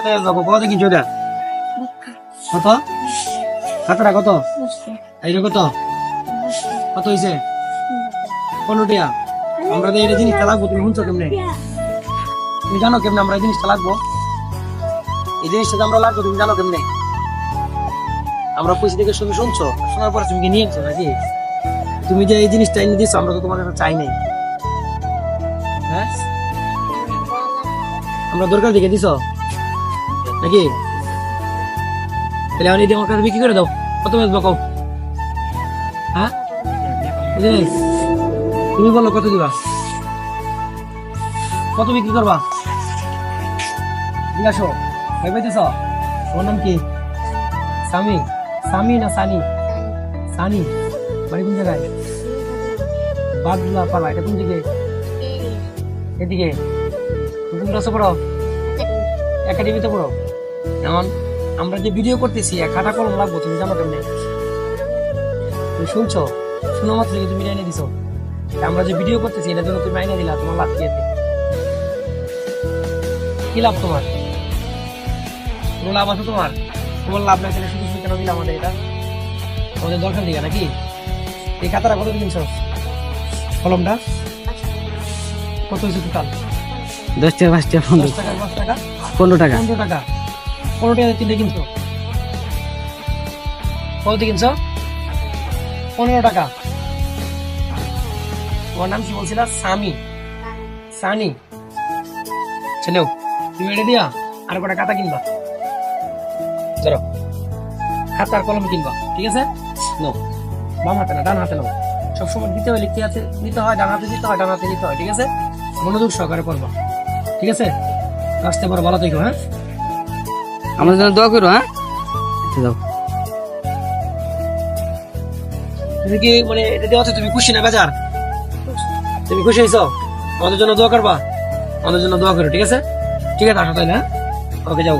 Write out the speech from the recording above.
কত যাব? কত কিনছো এটা? কত? খাতাটা কত? এইটা কত? কত হয়েছে পনেরো টিয়া আমরা তো এটা জিনিসটা লাগবো, তুমি শুনছো কেমনে? তুমি জানো কেমনে আমরা এই জিনিসটা লাগবো? এই জিনিসটা যে আমরা লাগবো, তুমি জানো কেমনে? আমরা পয়সা থেকে শুধু শুনছো? শোনার পর তুমি কি নিয়েছো নাকি? তুমি যে এই জিনিসটা এনে দিচ্ছ আমরা তো তোমার কাছে চাই নাই। হ্যাঁ? আমরা দরকার দিকে দিছ? নাকি? তাহলে এখন এই আমার কাছে বিক্রি করে দাও। কত বেচবো কও হ্যাঁ? তুমি বলো কত দিবা? কত বিক্রি করবা? আসো ভাই পাইতেছ? ওর নাম কি? সামি। সামি না সানি? সানি। বাড়ি কোন জায়গায়? বাগলা পাড়া এটা কোন দিকে? এদিকে। ক্লাসে পড়ো? একাডেমিতে পড়ো? এমন আমরা যে ভিডিও করতেছি এক খাতা কলম লাগবো তুমি জানো কেমনে? তুমি শুনছো? শুনো মাত্র কি তুমি এনে দিছো। আমরা যে ভিডিও করতেছি এটার জন্য তুমি আইনা দিলা তোমার লাভ কি আছে? কি লাভ তোমার? কোনো লাভ আছে তোমার? তোমার লাভ তাহলে শুধু শুধু কেন দিলাম আমাদের এটা? আমাদের দরকার দিকে নাকি? এই খাতাটা কত কিনছো? কলমটা? কত হয়েছে টোটাল দশ টাকা পাঁচ টাকা পনেরো টাকা? পনেরো টাকা। পনেরো টাকা। পনেরো টাকা তিনটে কিনছো? কত কিনছো? পনেরো টাকা। তোমার নাম কি বলছিলা? সামি সানি। ছেলেও। তুমি এটা দিয়া আর কটা খাতা কিনবা। ধরো। খাতা আর কলম কিনবা, ঠিক আছে? নো বাম হাতে না ডান হাতে নাও। সবসময় দিতে হয়, লিখতে আছে, নিতে হয়, ডান হাতে দিতে হয়, ডান হাতে নিতে হয়, ঠিক আছে? মনোযোগ সহকারে করবা ঠিক আছে? আসতে পারো ভালো থেকো হ্যাঁ? আমাদের জন্য দোয়া করো হ্যাঁ? আচ্ছা, যাও। তুমি কি মানে এটা দেওয়াতে তুমি খুশি না বেজার? তুমি খুশি হয়েছো? আমাদের জন্য দোয়া করবা? আমাদের জন্য দোয়া করো ঠিক আছে? ঠিক আছে আসো তাহলে হ্যাঁ? ওকে যাও।